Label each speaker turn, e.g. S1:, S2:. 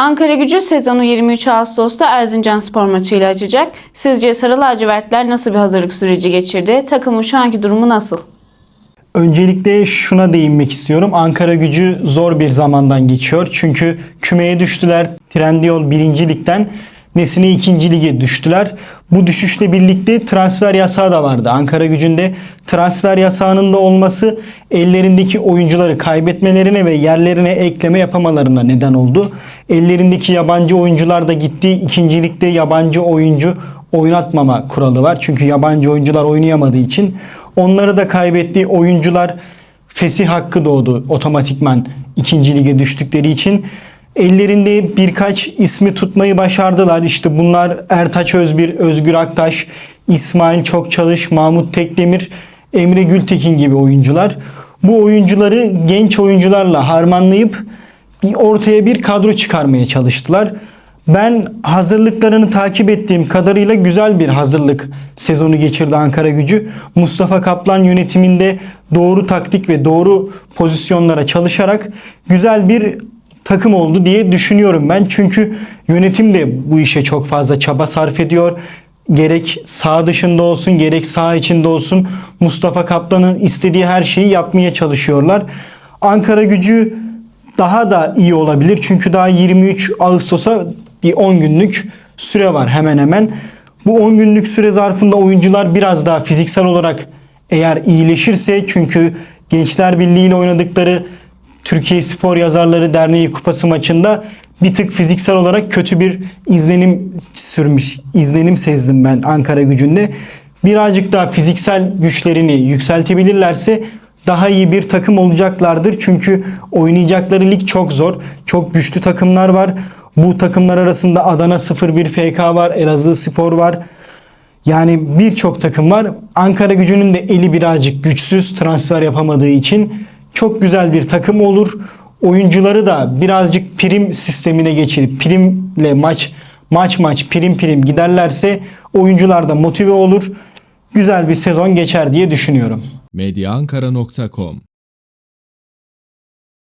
S1: Ankara gücü sezonu 23 Ağustos'ta Erzincan spor maçıyla açacak. Sizce Sarı Lacivertler nasıl bir hazırlık süreci geçirdi? Takımın şu anki durumu nasıl?
S2: Öncelikle şuna değinmek istiyorum. Ankara gücü zor bir zamandan geçiyor. Çünkü kümeye düştüler. Trendyol 1. ligden Nesine 2. lige düştüler. Bu düşüşle birlikte transfer yasağı da vardı. Ankara gücünde transfer yasağının da olması ellerindeki oyuncuları kaybetmelerine ve yerlerine ekleme yapamalarına neden oldu. Ellerindeki yabancı oyuncular da gitti. İkinci ligde yabancı oyuncu oynatmama kuralı var. Çünkü yabancı oyuncular oynayamadığı için onları da kaybettiği oyuncular fesih hakkı doğdu otomatikman ikinci lige düştükleri için. Ellerinde birkaç ismi tutmayı başardılar. İşte bunlar Ertaç Özbir, Özgür Aktaş, İsmail Çokçalış, Mahmut Tekdemir, Emre Gültekin gibi oyuncular. Bu oyuncuları genç oyuncularla harmanlayıp ortaya bir kadro çıkarmaya çalıştılar. Ben hazırlıklarını takip ettiğim kadarıyla güzel bir hazırlık sezonu geçirdi Ankara gücü. Mustafa Kaplan yönetiminde doğru taktik ve doğru pozisyonlara çalışarak güzel bir takım oldu diye düşünüyorum ben. Çünkü yönetim de bu işe çok fazla çaba sarf ediyor. Gerek sağ dışında olsun gerek sağ içinde olsun Mustafa Kaplan'ın istediği her şeyi yapmaya çalışıyorlar. Ankara gücü daha da iyi olabilir. Çünkü daha 23 Ağustos'a bir 10 günlük süre var hemen hemen. Bu 10 günlük süre zarfında oyuncular biraz daha fiziksel olarak eğer iyileşirse çünkü Gençler Birliği ile oynadıkları Türkiye Spor Yazarları Derneği Kupası maçında bir tık fiziksel olarak kötü bir izlenim sürmüş, izlenim sezdim ben Ankara gücünde. Birazcık daha fiziksel güçlerini yükseltebilirlerse daha iyi bir takım olacaklardır. Çünkü oynayacakları lig çok zor. Çok güçlü takımlar var. Bu takımlar arasında Adana 01 FK var, Elazığ Spor var. Yani birçok takım var. Ankara gücünün de eli birazcık güçsüz transfer yapamadığı için çok güzel bir takım olur. Oyuncuları da birazcık prim sistemine geçirip primle maç maç maç prim prim giderlerse oyuncular da motive olur. Güzel bir sezon geçer diye düşünüyorum.
S3: medyaankara.com